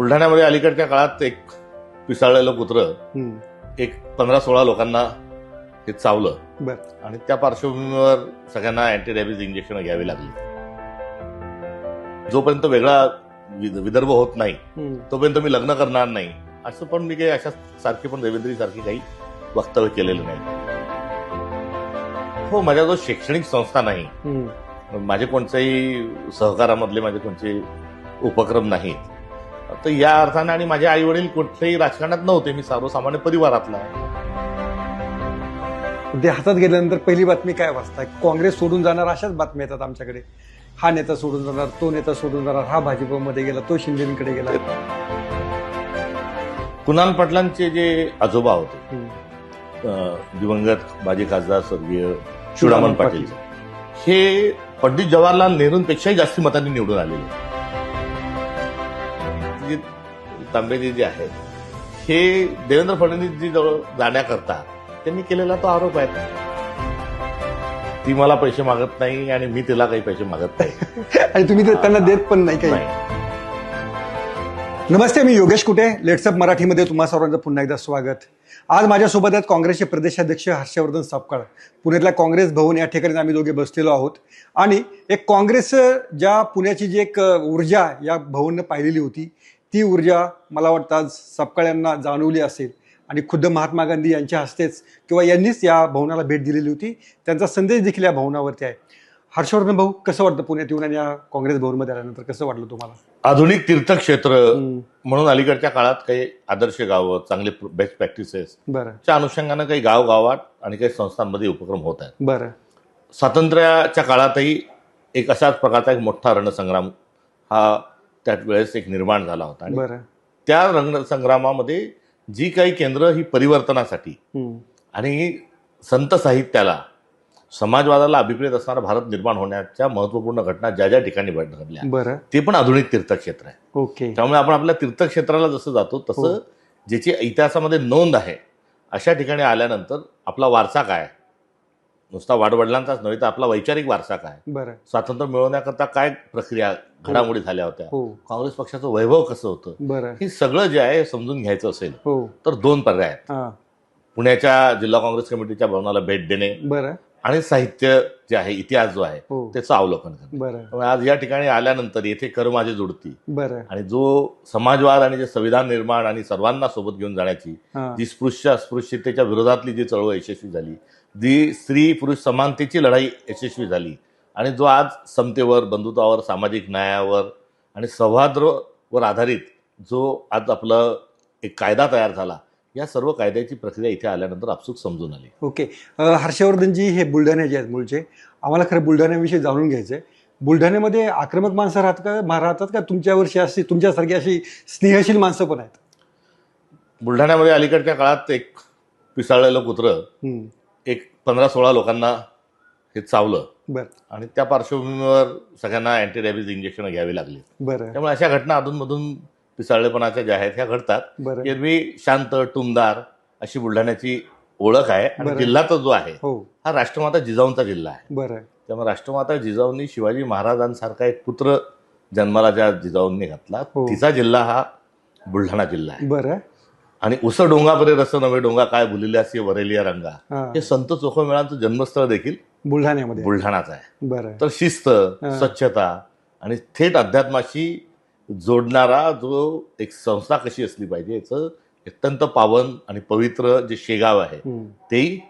बुलढाण्यामध्ये अलीकडच्या काळात एक पिसाळलेलं कुत्र. एक पंधरा सोळा लोकांना हे चावलं. आणि त्या पार्श्वभूमीवर सगळ्यांना अँटी रॅबिज इंजेक्शन घ्यावी लागली. जोपर्यंत वेगळा विद- विदर्भ होत नाही. तोपर्यंत मी लग्न करणार नाही. असं पण मी काही अशा सारखी पण देवेंद्री सारखी काही वक्तव्य केलेलं नाही. हो माझ्या जो शैक्षणिक संस्था नाही. माझे कोणतेही सहकारामधले माझे कोणते उपक्रम नाहीत. तर या अर्थाने आणि माझे आई वडील कुठल्याही राजकारणात नव्हते. मी सर्वसामान्य परिवारातला आहे. ते हातात गेल्यानंतर पहिली बातमी काय वाचता काँग्रेस सोडून जाणार अशाच बातम्या येतात आमच्याकडे. हा नेता सोडून जाणार तो नेता सोडून जाणार हा भाजपमध्ये गेला तो शिंदेकडे गेला. कुणाल पाटलांचे जे आजोबा होते दिवंगत माजी खासदार स्वर्गीय चुडामन पाटील हे पंडित जवाहरलाल नेहरूंपेक्षाही जास्ती मतांनी निवडून आलेले तांबेजी जे आहेत. हे देवेंद्र फडणवीसजी जवळ जाण्याकरता त्यांनी केलेला तो आरोप आहे. ती मला पैसे मागत नाही आणि मी तिला काही पैसे मागत नाही. आणि तुम्ही ते त्यांना देत पण नाही काही. नमस्ते मी योगेश कुटे लेट्सअप मराठीमध्ये तुम्हा सर्वांचं पुन्हा एकदा स्वागत. आज माझ्यासोबत आहेत काँग्रेसचे प्रदेशाध्यक्ष हर्षवर्धन सापकाळ. पुण्यातल्या काँग्रेस भवन या ठिकाणी आम्ही दोघे बसलेलो आहोत. आणि एक काँग्रेस ज्या पुण्याची जी एक ऊर्जा या भवननं पाहिलेली होती ती ऊर्जा मला वाटतं आज सपकाळ यांना जाणवली असेल. आणि खुद्द महात्मा गांधी यांच्या हस्तेच किंवा यांनीच या भवनाला भेट दिलेली होती. त्यांचा संदेश देखील या भवनावरती आहे. हर्षवर्धन भाऊ कसं वाटतं पुण्यात येऊन आणि या काँग्रेस भवनमध्ये आल्यानंतर कसं वाटलं तुम्हाला? आधुनिक तीर्थक्षेत्र. म्हणून अलीकडच्या काळात काही आदर्श गावं चांगले बेस्ट प्रॅक्टिसेस बरं. च्या अनुषंगानं काही गावगावात आणि काही संस्थांमध्ये उपक्रम होत आहेत. बरं. स्वातंत्र्याच्या काळातही एक अशाच प्रकारचा एक मोठा रणसंग्राम हा त्या वेळेस एक निर्माण झाला होता. आणि त्या रणसंग्रामामध्ये जी काही केंद्र ही परिवर्तनासाठी. आणि संत साहित्याला समाजवादाला अभिप्रेत असणारा भारत निर्माण होण्याच्या महत्त्वपूर्ण घटना ज्या ज्या ठिकाणी घडल्या बरं. ते पण आधुनिक तीर्थक्षेत्र आहे. ओके. त्यामुळे आपण आपल्या तीर्थक्षेत्राला जसं जातो हो. तसं ज्याची इतिहासामध्ये नोंद आहे अशा ठिकाणी आल्यानंतर आपला वारसा काय नुसता वाडवडिलांचाच नव्हे तर आपला वैचारिक वारसा काय? बरं. स्वातंत्र्य मिळवण्याकरता काय प्रक्रिया घडामोडी झाल्या होत्या? हो. काँग्रेस पक्षाचं वैभव कसं होतं? बरं. हे सगळं जे आहे समजून घ्यायचं असेल हो. तर दोन पर्याय आहेत. पुण्याच्या जिल्हा काँग्रेस कमिटीच्या भवनाला भेट देणे बरं. आणि साहित्य जे आहे इतिहास जो आहे हो. त्याचं अवलोकन करणे. आज या ठिकाणी आल्यानंतर येथे कर माझी जुडती बरं. आणि जो समाजवाद आणि जे संविधान निर्माण आणि सर्वांना सोबत घेऊन जाण्याची जी स्पृश्य अस्पृश्यतेच्या विरोधातली जी चळवळ यशस्वी झाली जी स्त्री पुरुष समानतेची लढाई यशस्वी झाली. आणि जो आज समतेवर बंधुत्वावर सामाजिक न्यायावर आणि सौहार्दावर आधारित जो आज आपलं एक कायदा तयार झाला या सर्व कायद्याची प्रक्रिया इथे आल्यानंतर आपसूक समजून आली. ओके. हर्षवर्धनजी हे बुलढाण्याचे आहेत मूळचे आम्हाला खरं बुलढाण्याविषयी जाणून घ्यायचं आहे बुलढाण्यामध्ये आक्रमक माणसं राहतात का राहतात का? तुमच्यावरची अशी तुमच्यासारखी अशी स्नेहशील माणसं पण आहेत. बुलढाण्यामध्ये अलीकडच्या काळात एक पिसाळलेलं कुत्रं. एक पंधरा सोळा लोकांना हे चावलं. बरं. आणि त्या पार्श्वभूमीवर सगळ्यांना अँटी रॅबिज इंजेक्शन घ्यावी लागली. बरं. त्यामुळे अशा घटना अधूनमधून पिसाळलेपणाच्या ज्या आहेत ह्या घडतात. बरं. एरवी शांत टुमदार अशी बुलढाण्याची ओळख आहे आणि बरं. जिल्हा तो जो आहे हो. हा राष्ट्रमाता जिजाऊंचा जिल्हा आहे. बरं त्यामुळे राष्ट्रमाता जिजाऊंनी शिवाजी महाराजांसारखा एक पुत्र जन्माला ज्या जिजाऊंनी घातला हो. तिचा जिल्हा हा बुलढाणा जिल्हा आहे. बरं. आणि उस डोंगा परे रस नवे डोंगा काय बुलिल्यासी वरेलिया रंगा. हा. संत चोखमेळांचं जन्मस्थळ देखील बुलढाण्यामध्ये. बुलढाणाच आहे. बरं. तर शिस्त स्वच्छता आणि थेट अध्यात्माशी जोडणारा जो एक संस्था कशी असली पाहिजे याचं अत्यंत पावन आणि पवित्र जे शेगाव आहे. तेही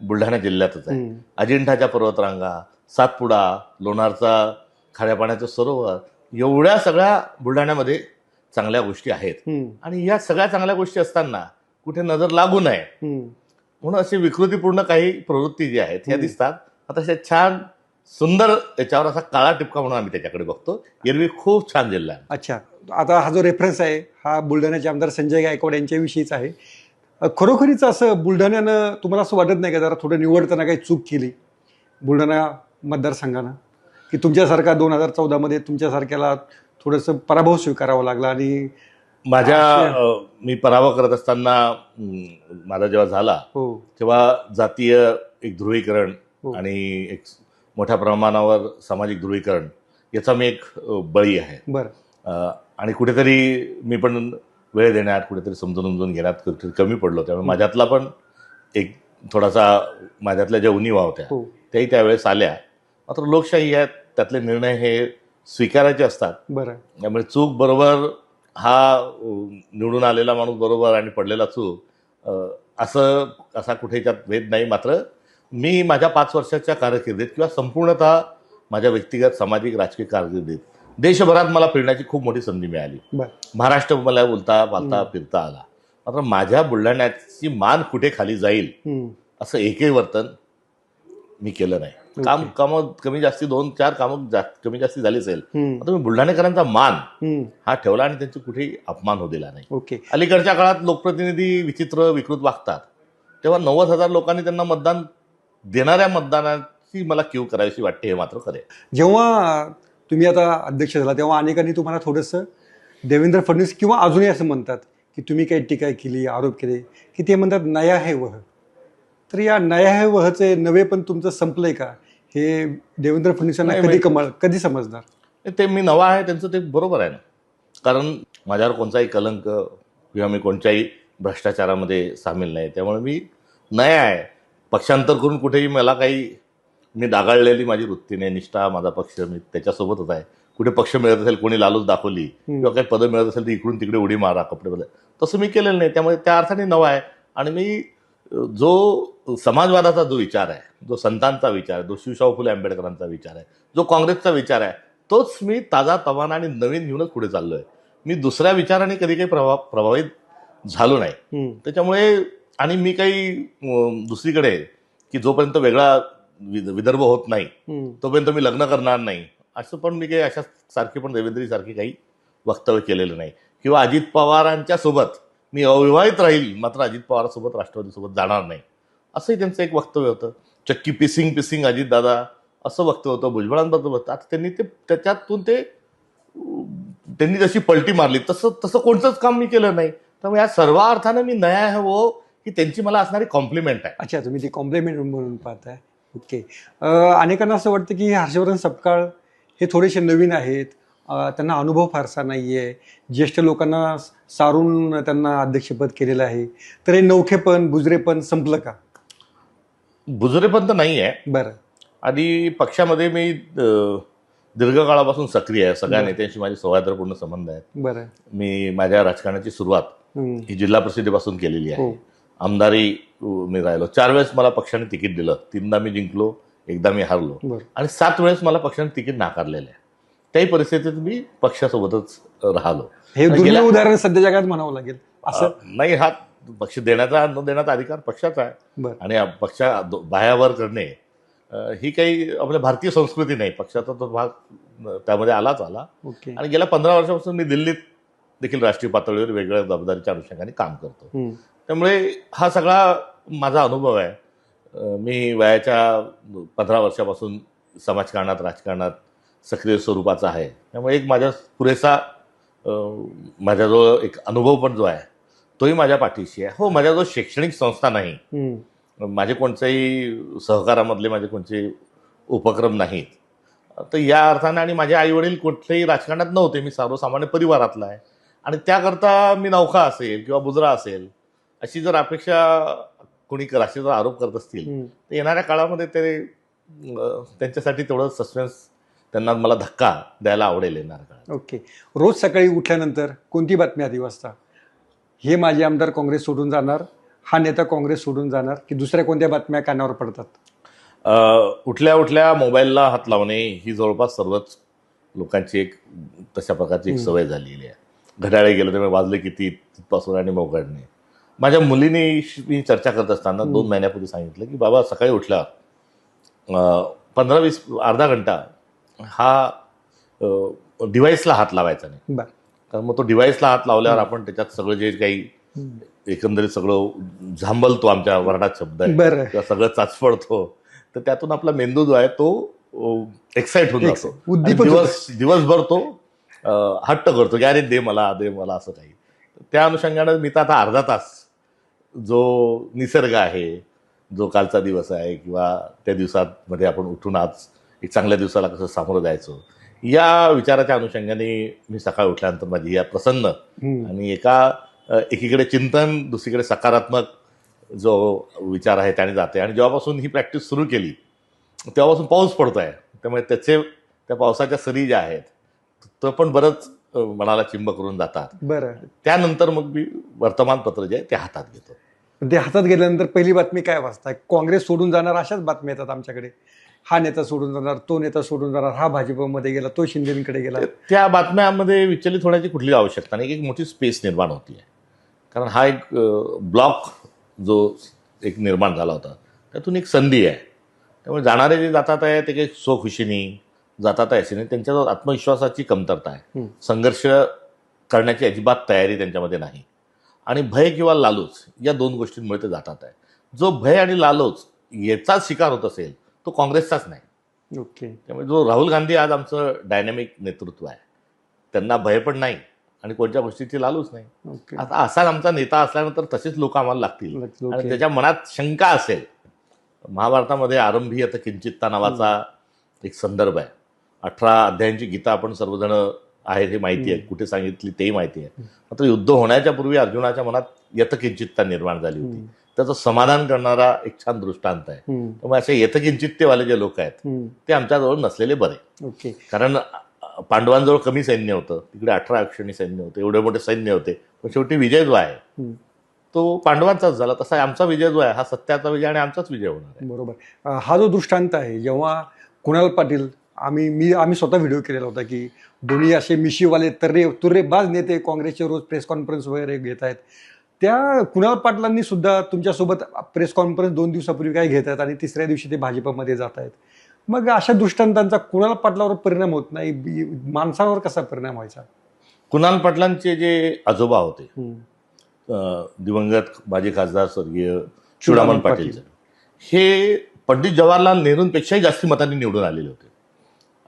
बुलढाणा जिल्ह्यातच आहे. अजिंठाच्या पर्वतरांगा सातपुडा लोणारचा खाऱ्या पाण्याचं सरोवर एवढ्या सगळ्या बुलढाण्यामध्ये चांगल्या गोष्टी आहेत. आणि या सगळ्या चांगल्या गोष्टी असताना कुठे नजर लागू नये. म्हणून अशी विकृतीपूर्ण काही प्रवृत्ती जी आहेत ह्या. दिसतात. आता अशा छान सुंदर याच्यावर असा काळा टिपका म्हणून आम्ही त्याच्याकडे बघतो. एरवी खूप छान जिल्हा आहे. अच्छा. आता हा जो रेफरन्स आहे हा बुलढाण्याचे आमदार संजय गायकवाड यांच्याविषयीच आहे. खरोखरीच असं बुलढाण्यानं तुम्हाला असं वाटत नाही का जरा थोडं निवडताना काही चूक केली बुलढाणा मतदारसंघानं? की तुमच्यासारखा दोन हजार चौदामध्ये तुमच्यासारख्याला थोडंसं पराभव स्वीकारावा लागला आणि माझ्या मी पराभव करत असताना माझा जेव्हा झाला हो. तेव्हा जातीय एक ध्रुवीकरण हो. आणि एक मोठ्या प्रमाणावर सामाजिक ध्रुवीकरण याचा मी एक बळी आहे. बरं. आणि कुठेतरी मी पण वेळ देण्यात कुठेतरी समजून उमजून घेण्यात कुठेतरी कमी पडलो. त्यामुळे माझ्यातला पण एक थोडासा माझ्यातल्या ज्या उणीवा होत्या हो. त्याही त्यावेळेस आल्या. मात्र लोकशाही आहे त्यातले निर्णय हे स्वीकारायचे असतात. बरं. त्यामुळे चूक बरोबर हा निवडून आलेला माणूस बरोबर आणि पडलेला चूक असं असा कुठे त्यात भेद नाही. मात्र मी माझ्या पाच वर्षाच्या कारकिर्दीत किंवा संपूर्णतः माझ्या व्यक्तिगत सामाजिक राजकीय कारकिर्दीत देशभरात मला फिरण्याची खूप मोठी संधी मिळाली. महाराष्ट्र मला बोलता पालता फिरता आला. मात्र माझ्या बुलढाण्याची मान कुठे खाली जाईल. असं एकही वर्तन मी केलं नाही. काम कामं कमी जास्ती दोन चार कामं जा कमी जास्ती झाली असेल. आता मी बुलढाणेकरांचा मान. हा ठेवला आणि त्यांची कुठेही अपमान होऊ दिला नाही. ओके. अलीकडच्या काळात लोकप्रतिनिधी विचित्र विकृत वागतात. तेव्हा नव्वद हजार लोकांनी त्यांना मतदान देणाऱ्या मतदानाची मला क्यू करावीशी वाटते हे मात्र खरे जेव्हा तुम्ही आता अध्यक्ष झाला तेव्हा अनेकांनी तुम्हाला थोडंसं देवेंद्र फडणवीस किंवा अजूनही असं म्हणतात की तुम्ही काही टीका केली आरोप केले की ते म्हणतात नया है वह. तर या नया है वहचे नवे पण तुमचं संपलंय का? हे देवेंद्र फडणवीसांना कधी. कमळ कधी समजणार? ते मी नवा आहे त्यांचं ते बरोबर आहे ना. कारण माझ्यावर कोणताही कलंक किंवा मी कोणत्याही भ्रष्टाचारामध्ये सामील नाही. त्यामुळे मी नया आहे. पक्षांतर करून कुठेही मला काही मी डागाळलेली माझी वृत्ती नाही. निष्ठा माझा पक्ष मी त्याच्यासोबतच आहे. कुठे पक्ष मिळत असेल कोणी लालूच दाखवली किंवा काही पदं मिळत असेल तर इकडून तिकडे उडी मारा कपडे बदल. तसं मी केलेलं नाही. त्यामुळे त्या अर्थाने नवा आहे. आणि मी जो समाजवादाचा जो विचार आहे जो संतांचा विचार आहे जो शिवशाहू फुले आंबेडकरांचा विचार आहे जो काँग्रेसचा विचार आहे तोच मी ताजा तवाना आणि नवीन घेऊनच पुढे चाललोय मी दुसऱ्या विचाराने कधी काही प्रभाव प्रभावित झालो नाही. त्याच्यामुळे आणि मी काही दुसरीकडे की जोपर्यंत वेगळा विद- विदर्भ होत नाही. तोपर्यंत मी लग्न करणार नाही असं पण मी काही अशा सारखे पण देवेंद्री सारखे काही वक्तव्य केलेलं नाही किंवा अजित पवारांच्या सोबत मी अविवाहित राहील मात्र अजित पवारसोबत राष्ट्रवादीसोबत जाणार नाही. असंही त्यांचं एक वक्तव्य होतं. चक्की पिसिंग पिसिंग अजितदादा असं वक्तव्य होतं भुजबळांबद्दल होतं. आता त्यांनी ते त्याच्यातून ते त्यांनी जशी पलटी मारली तसं तसं कोणतंच काम मी केलं नाही. त्यामुळे या सर्व अर्थानं मी नया आहे हो की त्यांची मला असणारी कॉम्प्लिमेंट आहे. अच्छा तुम्ही ते कॉम्प्लिमेंट म्हणून पाहताय. ओके अनेकांना असं वाटतं की हर्षवर्धन सपकाळ हे थोडेसे नवीन आहेत. त्यांना अनुभव फारसा नाही आहे ज्येष्ठ लोकांना सारून त्यांना अध्यक्षपद केलेलं आहे. तर हे नौखेपण बुजरेपण संपलं का? बुजुरेपण तर नाही आहे बरं. आणि पक्षामध्ये मी दीर्घकाळापासून सक्रिय आहे. सगळ्या. नेत्यांशी माझे सौहार्दपूर्ण संबंध आहेत. बरं. मी माझ्या राजकारणाची सुरुवात. ही जिल्हा परिषदेपासून केलेली आहे. हो. आमदारी मी राहिलो. चार वेळेस मला पक्षाने तिकीट दिलं. तीनदा मी जिंकलो एकदा मी हारलो. आणि सात वेळेस मला पक्षाने तिकीट नाकारलेलं आहे. त्याही परिस्थितीत मी पक्षासोबतच राहिलो. हे दुर्मिळ उदाहरण सध्या जगात म्हणावं लागेल. असं नाही हा पक्ष देण्याचा न देण्याचा अधिकार पक्षाचा आहे. आणि पक्षा बाह्यावर करणे ही काही आपल्या भारतीय संस्कृती नाही. पक्षाचा तो भाग त्यामध्ये आलाच आला. ओके. आणि गेल्या पंधरा वर्षापासून मी दिल्लीत देखील राष्ट्रीय पातळीवर वेगवेगळ्या जबाबदारीच्या अनुषंगाने काम करतो. त्यामुळे हा सगळा माझा अनुभव आहे. मी वयाच्या पंधरा वर्षापासून समाजकारणात राजकारणात सक्रिय स्वरूपाचा आहे. त्यामुळे एक माझा पुरेसा माझ्याजवळ एक अनुभव पण जो आहे तोही माझ्या पाठीशी आहे. हो माझ्याजवळ शैक्षणिक संस्था नाही. माझे कोणत्याही सहकारामधले माझे कोणते उपक्रम नाहीत. तर या अर्थाने आणि माझे आई वडील कुठल्याही राजकारणात नव्हते. मी सर्वसामान्य परिवारातला आहे. आणि त्याकरता मी नौका असेल किंवा बुजरा असेल अशी जर अपेक्षा कोणी कर असे जर आरोप करत असतील. तर येणाऱ्या काळामध्ये ते त्यांच्यासाठी तेवढं सस्पेन्स त्यांना मला धक्का द्यायला आवडेल येणाऱ्या काळात ओके. रोज सकाळी उठल्यानंतर कोणती बातमी आधी वाजता हे माझे आमदार काँग्रेस सोडून जाणार हा नेता काँग्रेस सोडून जाणार की दुसऱ्या कोणत्या बातम्या कानावर पडतात? उठल्या उठल्या मोबाईलला हात लावणे ही जवळपास सर्वच लोकांची एक तशा प्रकारची एक. सवय झालेली आहे. घड्याळे गेलं त्यामुळे वाजले किती तिथपासून आणि मग उघडणे माझ्या मुलीने मी चर्चा करत असताना. दोन महिन्यापूर्वी सांगितलं की बाबा सकाळी उठल्यावर पंधरा वीस अर्धा घंटा हा डिव्हाइसला हात लावायचा नाही. कारण मग तो डिव्हाइसला हात लावल्यावर आपण त्याच्यात सगळं जे काही. एकंदरीत सगळं झांबलतो आमच्या वरडात शब्द आहे. बरं. किंवा सगळं चाचपडतो. तर त्यातून आपला मेंदू जो आहे तो एक्साइट होऊन. जातो. दिवस दिवसभर तो हट्ट करतो की अरे दे मला दे मला असं काही. त्या अनुषंगानं मी तर आता अर्धा तास जो निसर्ग आहे जो कालचा दिवस आहे किंवा त्या दिवसात मध्ये आपण उठून आज एक चांगल्या दिवसाला कसं सामोरं जायचो. या विचाराच्या अनुषंगाने मी सकाळी उठल्यानंतर माझी या प्रसन्न. आणि एका एकीकडे चिंतन दुसरीकडे सकारात्मक जो विचार आहे त्याने जाते. आणि जेव्हापासून ही प्रॅक्टिस सुरू केली तेव्हापासून पाऊस पडतो आहे त्यामुळे त्याचे त्या पावसाच्या सरी ज्या आहेत तो पण बरंच मनाला चिंब करून जातात. बरं. त्यानंतर मग मी वर्तमानपत्र जे आहे ते हातात घेतो. ते हातात घेतल्यानंतर पहिली बातमी काय वाचताय? काँग्रेस सोडून जाणार अशाच बातम्या येतात आमच्याकडे. हा नेता सोडून जाणार तो नेता सोडून जाणार हा भाजपमध्ये गेला तो शिंदेकडे गेला. त्या बातम्यामध्ये विचलित होण्याची कुठली आवश्यकता नाही. एक मोठी स्पेस निर्माण होती आहे कारण हा एक ब्लॉक जो एक निर्माण झाला होता त्यातून एक संधी आहे. त्यामुळे जाणारे जे जातात आहे ते काही स्वखुशीने जातात आहे असे नाही. त्यांच्याजवळ आत्मविश्वासाची कमतरता आहे. संघर्ष करण्याची अजिबात तयारी त्यांच्यामध्ये नाही. आणि भय किंवा लालूच या दोन गोष्टींमुळे ते जातात आहे. जो भय आणि लालूच याचाच शिकार होत असेल तो काँग्रेसचाच नाही. ओके. त्यामुळे जो राहुल गांधी आज आमचं डायनॅमिक नेतृत्व आहे त्यांना भय पण नाही आणि कोणत्या गोष्टीची लालूच नाही. आता असा आमचा नेता असल्यानंतर तसेच लोक आम्हाला लागतील. आणि त्याच्या मनात शंका असेल महाभारतामध्ये आरंभी आता किंचित्ता नावाचा एक संदर्भ आहे. अठरा अध्यायांची गीता आपण सर्वजण आहेत हे माहिती आहे. कुठे सांगितली तेही माहिती आहे. मात्र युद्ध होण्याच्या पूर्वी अर्जुनाच्या मनात यथकिंचित्ता निर्माण झाली होती. त्याचं समाधान करणारा एक छान दृष्टांत आहे. त्यामुळे असे यथकिंचित्तेवाले जे लोक आहेत. ते आमच्याजवळ नसलेले बरे. ओके. कारण पांडवांजवळ कमी सैन्य होतं तिकडे अठरा अक्षणी सैन्य होते एवढे मोठे सैन्य होते. पण शेवटी विजय जो आहे. तो पांडवांचाच झाला तसा आमचा विजय जो आहे. हा सत्याचा विजय आणि आमचाच विजय होणार आहे. बरोबर. हा जो दृष्टांत आहे जेव्हा कुणाल पाटील आम्ही मी आम्ही स्वतः व्हिडिओ केलेला होता की दोन्ही असे मिशीवाले तर्रे तुर्रेबाज नेते काँग्रेसचे रोज प्रेस कॉन्फरन्स वगैरे घेत आहेत. त्या कुणाल पाटलांनी सुद्धा तुमच्यासोबत प्रेस कॉन्फरन्स दोन दिवसापूर्वी काय घेत आहेत आणि तिसऱ्या दिवशी ते भाजपमध्ये जात आहेत. मग अशा दृष्टांतांचा कुणाल पाटलावर परिणाम होत नाही? माणसावर कसा परिणाम व्हायचा? कुणाल पाटलांचे जे आजोबा होते दिवंगत माजी खासदार स्वर्गीय चुडामण पाटील. पाटील हे पंडित जवाहरलाल नेहरूंपेक्षाही जास्ती मतांनी निवडून आलेले होते.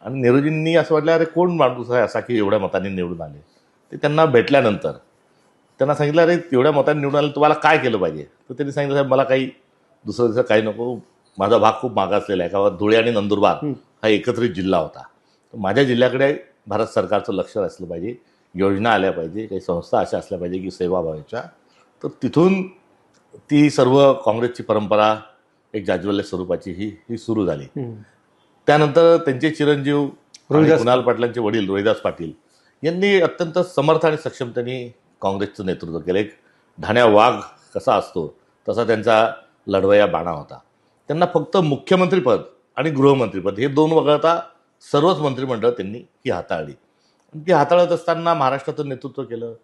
आणि नेहरूजींनी असं वाटलं अरे कोण माणूस आहे असा की एवढ्या मतांनी निवडून आले? ते त्यांना भेटल्यानंतर त्यांना सांगितलं अरे एवढ्या मतांनी निवडून आले तुम्हाला काय केलं पाहिजे? तर त्यांनी सांगितलं साहेब मला काही दुसरं दुसरं काही नको. माझा भाग खूप मागासलेला आहे. का धुळे आणि नंदुरबार हं. एकत्रित जिल्हा होता. तर माझ्या जिल्ह्याकडे भारत सरकारचं लक्ष असलं पाहिजे. योजना आल्या पाहिजे. काही संस्था अशा असल्या पाहिजे की सेवाभावाच्या. तर तिथून ती सर्व काँग्रेसची परंपरा एक जाज्वल्य स्वरूपाची ही ही सुरू झाली. त्यानंतर त्यांचे चिरंजीव कुणाल पाटलांचे वडील रोहिदास पाटील यांनी अत्यंत समर्थ आणि सक्षमतेने काँग्रेसचं नेतृत्व केलं. एक ढाण्या वाघ कसा असतो तसा त्यांचा लढवया बाणा होता. त्यांना फक्त मुख्यमंत्रीपद आणि गृहमंत्रीपद हे दोन वगळता सर्वच मंत्रिमंडळ त्यांनी ही हाताळली. आणि ती हाताळत असताना महाराष्ट्राचं नेतृत्व केलं.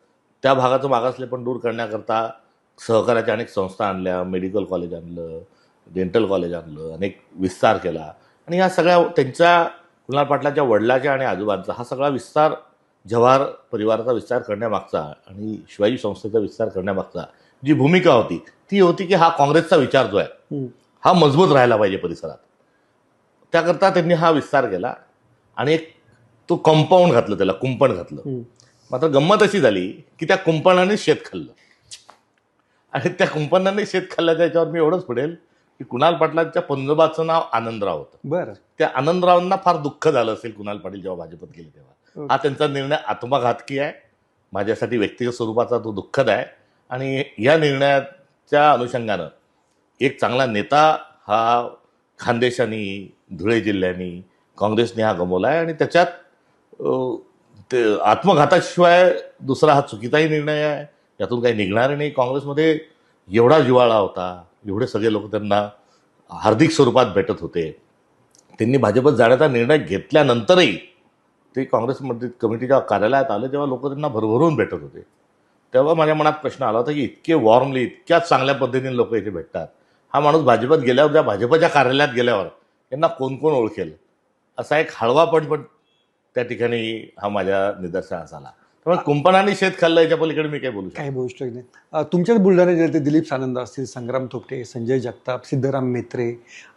त्या भागाचं मागासले पण दूर करण्याकरता सहकार्याच्या अनेक संस्था आणल्या मेडिकल कॉलेज आणलं डेंटल कॉलेज आणलं अनेक विस्तार केला. आणि ह्या सगळ्या त्यांच्या कुणाल पाटलाच्या वडिलाच्या आणि आजोबांचा हा सगळा विस्तार जव्हार परिवाराचा विस्तार करण्यामागचा आणि शिवाजी संस्थेचा विस्तार करण्यामागचा जी भूमिका होती ती होती की हा काँग्रेसचा विचार जो आहे. हा मजबूत राहायला पाहिजे परिसरात. त्याकरता त्यांनी हा विस्तार केला आणि एक तो कंपाऊंड घातलं त्याला कुंपण घातलं. मात्र गंमत अशी झाली की त्या कुंपणाने शेत खाल्लं. आणि त्या कुंपणाने शेत खाल्ल्याच्या याच्यावर मी एवढंच पडेल की कुणाल पाटलांच्या पंजोबाचं नाव आनंदराव होतं. बरं. त्या आनंदरावांना फार दुःख झालं असेल कुणाल पाटील जेव्हा भाजपत गेले तेव्हा. हा त्यांचा निर्णय आत्मघातकी आहे. माझ्यासाठी व्यक्तिगत स्वरूपाचा तो दुःखद आहे. आणि या निर्णयाच्या अनुषंगानं एक चांगला नेता हा खानदेशानी धुळे जिल्ह्यानी काँग्रेसने हा गमवला आहे आणि त्याच्यात ते आत्मघाताशिवाय दुसरा हा चुकीचाही निर्णय आहे. यातून काही निघणार नाही. काँग्रेसमध्ये एवढा जिवाळा होता एवढे सगळे लोक त्यांना हार्दिक स्वरूपात भेटत होते. त्यांनी भाजपत जाण्याचा निर्णय घेतल्यानंतरही ते काँग्रेसमध्ये जेव्हा कार्यालयात आले तेव्हा लोक त्यांना भरभरून भेटत होते. तेव्हा माझ्या मनात प्रश्न आला होता की इतके वॉर्मली इतक्या चांगल्या पद्धतीने लोक इथे भेटतात. हा माणूस भाजपत गेल्यावर त्या भाजपच्या कार्यालयात गेल्यावर यांना कोण कोण ओळखेल? असा एक हळवापण पण त्या ठिकाणी हा माझ्या निदर्शनास आला. त्यामुळे कुंपणाने शेत खाल्लं याच्या पलीकडे मी काही बोलू काही बोलू शकत नाही. तुमच्याच बुलढाणा जिल्ह्यात दिलीप सानंद असतील संग्राम थोपटे संजय जगताप सिद्धराम मेत्रे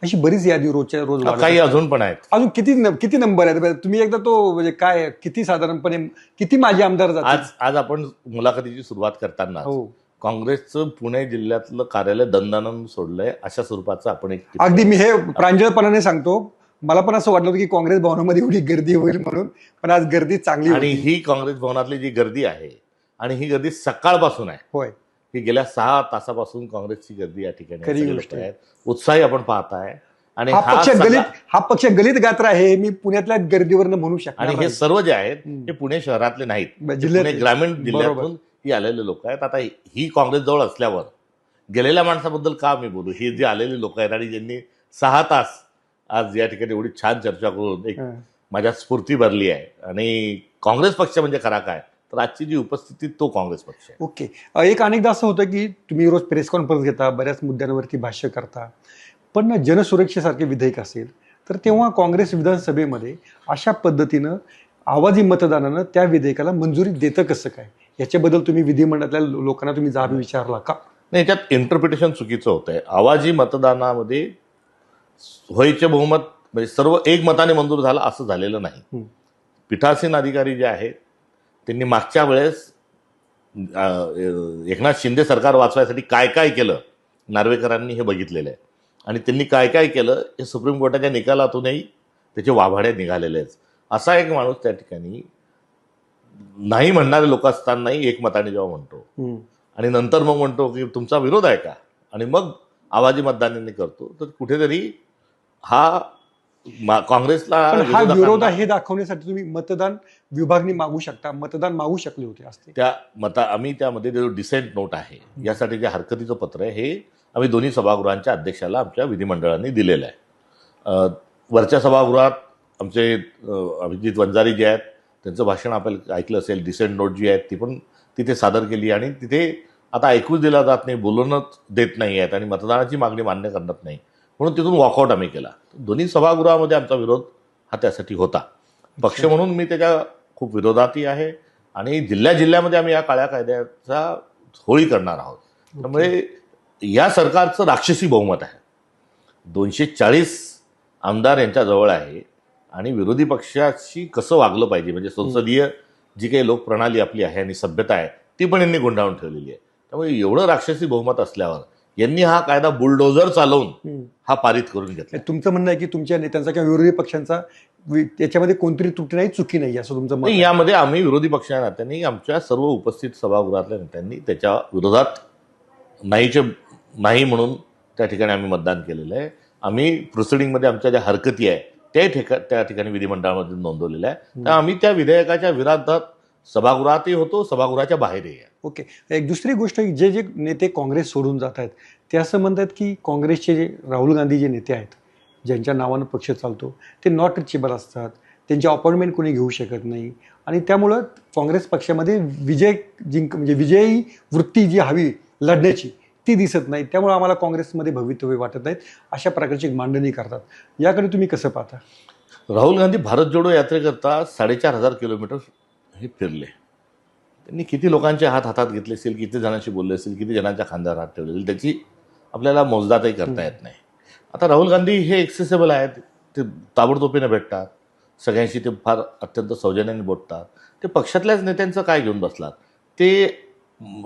अशी बरीच यादी रोजच्या रोज काही. अजून पण आहेत. अजून किती किती नंबर आहेत? तुम्ही एकदा तो म्हणजे काय किती साधारणपणे किती माजी आमदार आज आज आपण मुलाखतीची सुरुवात करताना हो. काँग्रेसचं पुणे जिल्ह्यातलं कार्यालय दंदानंद सोडलंय अशा स्वरूपाचं आपण एक अगदी मी हे प्रांजळपणाने सांगतो मला पण असं वाटलं की काँग्रेस भवनामध्ये एवढी गर्दी होईल म्हणून पण आज गर्दी चांगली आणि ही काँग्रेस भवनातली जी गर्दी आहे आणि ही गर्दी सकाळपासून आहे होय ही गेल्या सहा तासापासून काँग्रेसची गर्दी या ठिकाणी उत्साही आपण पाहताय आणि हा पक्ष गलित हा पक्ष गलित गात्र आहे मी पुण्यातल्या गर्दीवरनं म्हणू शकणार आणि हे. सर्व जे आहेत. हे पुणे शहरातले नाहीत. पुणे ग्रामीण. जिल्ह्यातून ही आलेले लोक आहेत आता ही काँग्रेस जवळ असल्यावर गेलेल्या माणसाबद्दल का मी बोलू ही जी आलेली लोक आहेत आणि ज्यांनी सहा तास आज या ठिकाणी एवढी छान चर्चा करून एक. माझ्या स्फूर्ती भरली आहे. आणि काँग्रेस पक्ष म्हणजे खरा काय? तर आजची जी उपस्थिती तो काँग्रेस पक्ष आहे. ओके. एक अनेकदा असं होतं की तुम्ही रोज प्रेस कॉन्फरन्स घेता बऱ्याच मुद्द्यांवरती भाष्य करता. पण जनसुरक्षेसारखे विधेयक असेल तर तेव्हा काँग्रेस विधानसभेमध्ये अशा पद्धतीनं आवाजी मतदानानं त्या विधेयकाला मंजुरी देतं कसं काय? याच्याबद्दल तुम्ही विधिमंडळातल्या लोकांना तुम्ही जाब विचारला का? नाही याच्यात इंटरप्रिटेशन चुकीचं होत आहे आवाजी मतदानामध्ये होयचे बहुमत म्हणजे सर्व एक मताने मंजूर झालं असं झालेलं नाही. पीठासीन अधिकारी जे आहेत त्यांनी मागच्या वेळेस एकनाथ शिंदे सरकार वाचवायसाठी काय काय केलं नार्वेकरांनी हे बघितलेलं आहे. आणि त्यांनी काय काय केलं हे सुप्रीम कोर्टाच्या निकालातूनही त्याचे वाभाडे निघालेले आहेत. असा एक माणूस त्या ठिकाणी नाही म्हणणारे लोक असतानाही एकमताने जेव्हा म्हणतो. आणि नंतर मग म्हणतो की तुमचा विरोध आहे का? आणि मग आवाजी मतदानाने करतो. तर कुठेतरी हा काँग्रेसला हा विरोध आहे हे दाखवण्यासाठी तुम्ही मतदान विभागणी मागू शकता. मतदान मागू शकले होते असते. त्या मता आम्ही त्यामध्ये जो डिसेंट नोट आहे यासाठी जे हरकतीचं पत्र आहे हे आम्ही दोन्ही सभागृहांच्या अध्यक्षाला आमच्या विधिमंडळाने दिलेलं आहे. वरच्या सभागृहात आमचे अभिजित वंजारी जे आहेत त्यांचं भाषण आपण ऐकलं असेल डिसेंट नोट जी आहे ती पण तिथे सादर केली आणि तिथे आता ऐकूच दिला जात नाही बोलणंच देत नाही आहेत आणि मतदानाची मागणी मान्य करत नाही म्हणून तिथून वॉकआउट आम्ही केला. दोन्ही सभागृहामध्ये आमचा विरोध हा त्यासाठी होता. पक्ष म्हणून मी त्याच्या खूप विरोधातही आहे आणि जिल्ह्या जिल्ह्यामध्ये आम्ही या काळ्या कायद्याचा होळी करणार आहोत. त्यामुळे या सरकारचं राक्षसी बहुमत आहे. दोनशे चाळीस आमदार यांच्याजवळ आहे आणि विरोधी पक्षाशी कसं वागलं पाहिजे? म्हणजे संसदीय जी काही लोकप्रणाली आपली आहे आणि सभ्यता आहे ती पण यांनी गुंडाळून ठेवलेली आहे. त्यामुळे एवढं राक्षसी बहुमत असल्यावर यांनी हा कायदा बुलडोझर चालवून. हा पारित करून घेतला तुमचं म्हणणं आहे की तुमच्या नेत्यांचा किंवा विरोधी पक्षांचा त्याच्यामध्ये कोणतरी त्रुटी नाही चुकी नाही असं तुमचं आहे. यामध्ये आम्ही विरोधी पक्षाच्या नात्याने आमच्या सर्व उपस्थित सभागृहातल्या नेत्यांनी त्याच्या विरोधात नाहीचे नाही म्हणून त्या ठिकाणी आम्ही मतदान केलेलं आहे आम्ही प्रोसिडिंगमध्ये आमच्या ज्या हरकती आहे त्या ठिका त्या ठिकाणी विधिमंडळामध्ये नोंदवलेल्या आहे तर आम्ही त्या विधेयकाच्या विरोधात सभागृहातही होतो सभागृहाच्या बाहेरही आहे. ओके. एक दुसरी गोष्ट जे जे नेते काँग्रेस सोडून जात आहेत ते असं म्हणतात की काँग्रेसचे जे राहुल गांधी जे नेते आहेत ज्यांच्या नावानं पक्ष चालतो ते नॉट रिचेबल असतात त्यांची अपॉइंटमेंट कोणी घेऊ शकत नाही आणि त्यामुळं काँग्रेस पक्षामध्ये विजय जिंक म्हणजे विजयी वृत्ती जी हवी लढण्याची ती दिसत नाही. त्यामुळे आम्हाला काँग्रेसमध्ये भवितव्य वाटत नाहीत अशा प्रकारची मांडणी करतात. याकडे तुम्ही कसं पाहता? राहुल गांधी भारत जोडो यात्रेकरता साडेचार हजार किलोमीटर हे फिरले. त्यांनी किती लोकांचे हात हातात घेतले असेल किती जणांशी बोलले असेल किती जणांच्या खांद्यावर हात ठेवले त्याची आपल्याला मोजदातही करता येत नाही. आता राहुल गांधी हे एक्सेसेबल आहेत ते ताबडतोबीने भेटतात. सगळ्यांशी ते फार अत्यंत सौजन्याने बोलतात ते पक्षातल्याच नेत्यांचं काय घेऊन बसलात? ते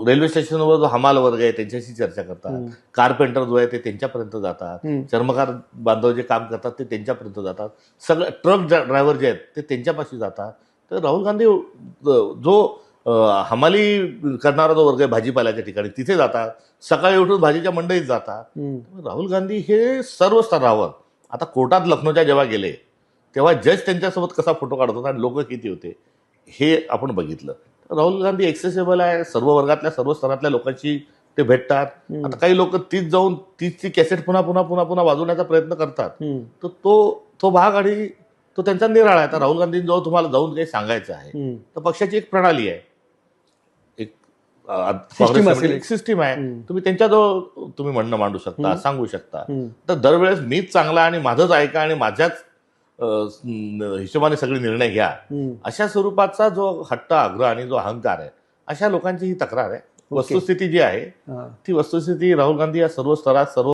रेल्वे स्टेशनवर जो हमाल वर्ग आहे त्यांच्याशी चर्चा करतात. कारपेंटर जो आहे ते त्यांच्यापर्यंत जातात. चर्मकार बांधव जे काम करतात ते त्यांच्यापर्यंत जातात. सगळे ट्रक ड्रायव्हर जे आहेत ते त्यांच्यापाशी जातात. तर राहुल गांधी जो हमाली करणारा जो वर्ग आहे भाजीपाल्याच्या ठिकाणी तिथे जातात सकाळी उठून भाजीच्या मंडईत जातात. राहुल गांधी हे सर्व स्तरावर आता कोर्टात लखनौच्या जेव्हा गेले तेव्हा जज त्यांच्यासोबत कसा फोटो काढत होता आणि लोक किती होते हे आपण बघितलं राहुल गांधी एक्सेसेबल आहे सर्व वर्गातल्या सर्व स्तरातल्या लोकांशी ते भेटतात. आता काही लोक तीच जाऊन तीच ती कॅसेट पुन्हा पुन्हा पुन्हा पुन्हा वाजवण्याचा प्रयत्न करतात. तर तो तो भाग आणि तो त्यांचा निराळा आहे आता राहुल गांधींजवळ तुम्हाला जाऊन काही सांगायचं आहे. तर पक्षाची एक प्रणाली आहे एक सिस्टीम आहे हम्म. तुम्ही त्यांच्याजवळ तुम्ही म्हणणं मांडू शकता. सांगू शकता. तर दरवेळेस मीच चांगला आणि माझंच ऐका आणि माझ्याच हिशोबाने सगळे निर्णय घ्या. अशा स्वरूपाचा जो हट्ट आग्रह आणि जो अहंकार आहे अशा लोकांची ही तक्रार आहे वस्तुस्थिती जी आहे. ती वस्तुस्थिती राहुल गांधी या सर्व स्तरात सर्व